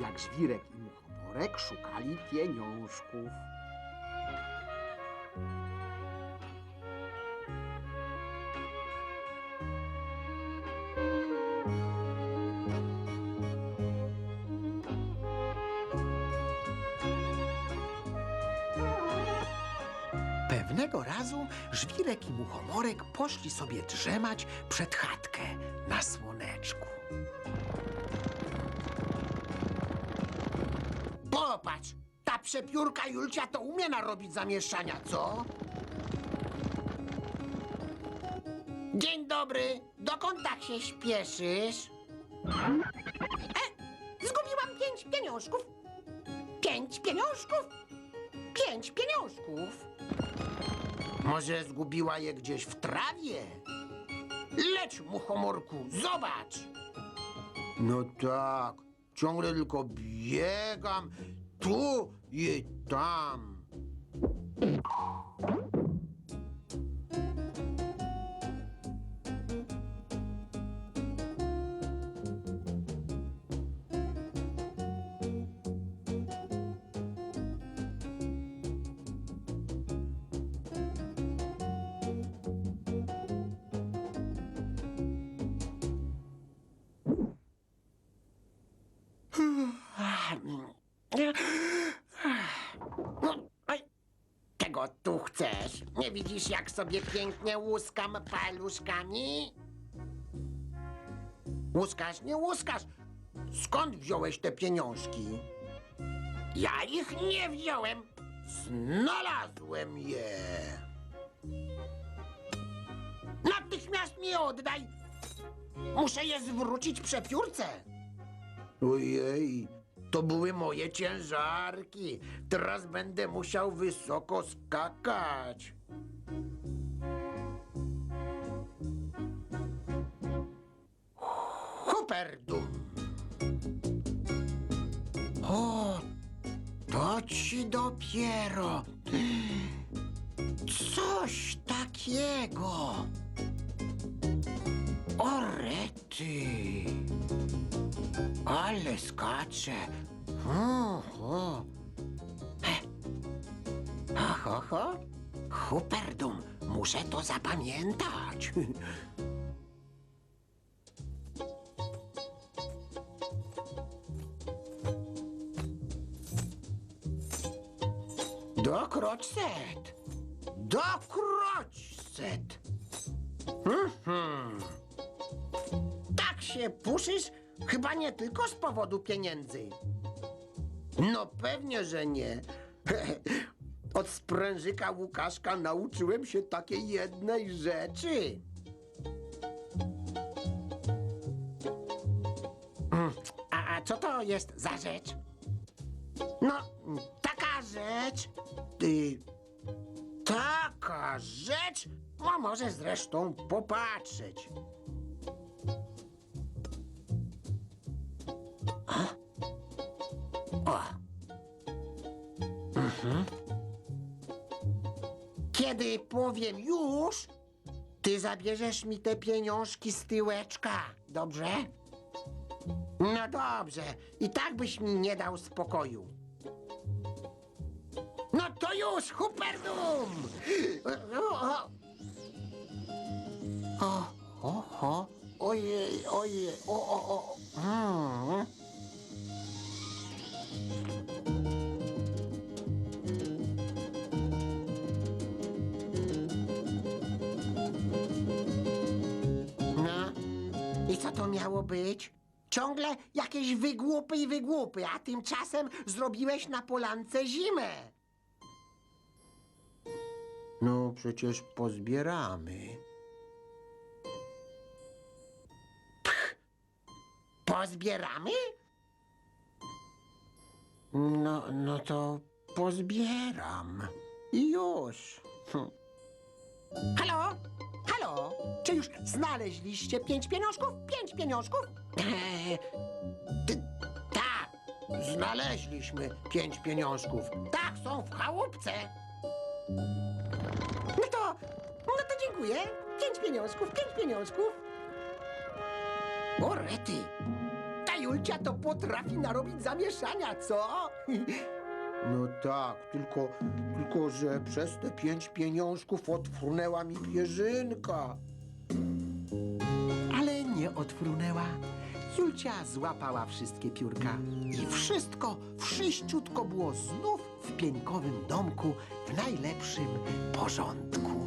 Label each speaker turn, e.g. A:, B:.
A: jak żwirek i muchomorek szukali pieniążków. Pewnego razu żwirek i muchomorek poszli sobie drzemać przed chatkę na słoneczku.
B: Popatrz, ta przepiórka Julcia to umie narobić zamieszania, co? Dzień dobry, dokąd tak się śpieszysz? E, zgubiłam pięć pieniążków. Pięć pieniążków? Pięć pieniążków. Może zgubiła je gdzieś w trawie? Leć, muchomorku, zobacz! No tak, ciągle tylko biegam tu i tam. Oj, czego tu chcesz? Nie widzisz, jak sobie pięknie łuskam paluszkami? Łuskasz, nie łuskasz. Skąd wziąłeś te pieniążki? Ja ich nie wziąłem. Znalazłem je. Natychmiast mi je oddaj. Muszę je zwrócić przepiórce. Ojej, to były moje ciężarki. Teraz będę musiał wysoko skakać. Huperdum. O, to ci dopiero. Coś takiego. Orety. Ale skacze. Ho, ho. He. Ho, ho. Huperdum, muszę to zapamiętać. Dokroć set. Dokroć set. Mhm. Tak się puszysz? Chyba nie tylko z powodu pieniędzy. No pewnie, że nie. Od sprężyka Łukaszka nauczyłem się takiej jednej rzeczy. Mm, A, a co to jest za rzecz? No, taka rzecz. Ty, taka rzecz? No może zresztą popatrzeć. Kiedy powiem już, ty zabierzesz mi te pieniążki z tyłeczka, dobrze? No dobrze, i tak byś mi nie dał spokoju. No to już, Huperdum! O, o, o, ojej, ojej, o, o, o. co to miało być? Ciągle jakieś wygłupy i wygłupy, a tymczasem zrobiłeś na polance zimę. No, przecież pozbieramy. Pch, pozbieramy? No, no to pozbieram. I już. Hm. Halo? Halo? Czy już znaleźliście pięć pieniążków? Pięć pieniążków? Eee, ty, tak, znaleźliśmy pięć pieniążków. Tak, są w chałupce. No to, no to dziękuję. Pięć pieniążków, pięć pieniążków. O, rety. Ta
A: Julcia to potrafi narobić zamieszania, co?
B: No tak, tylko, tylko że przez te pięć pieniążków odfrunęła mi pierzynka.
A: Ale nie odfrunęła. Julcia złapała wszystkie piórka i wszystko, wszyściutko było znów w pieńkowym domku w najlepszym porządku.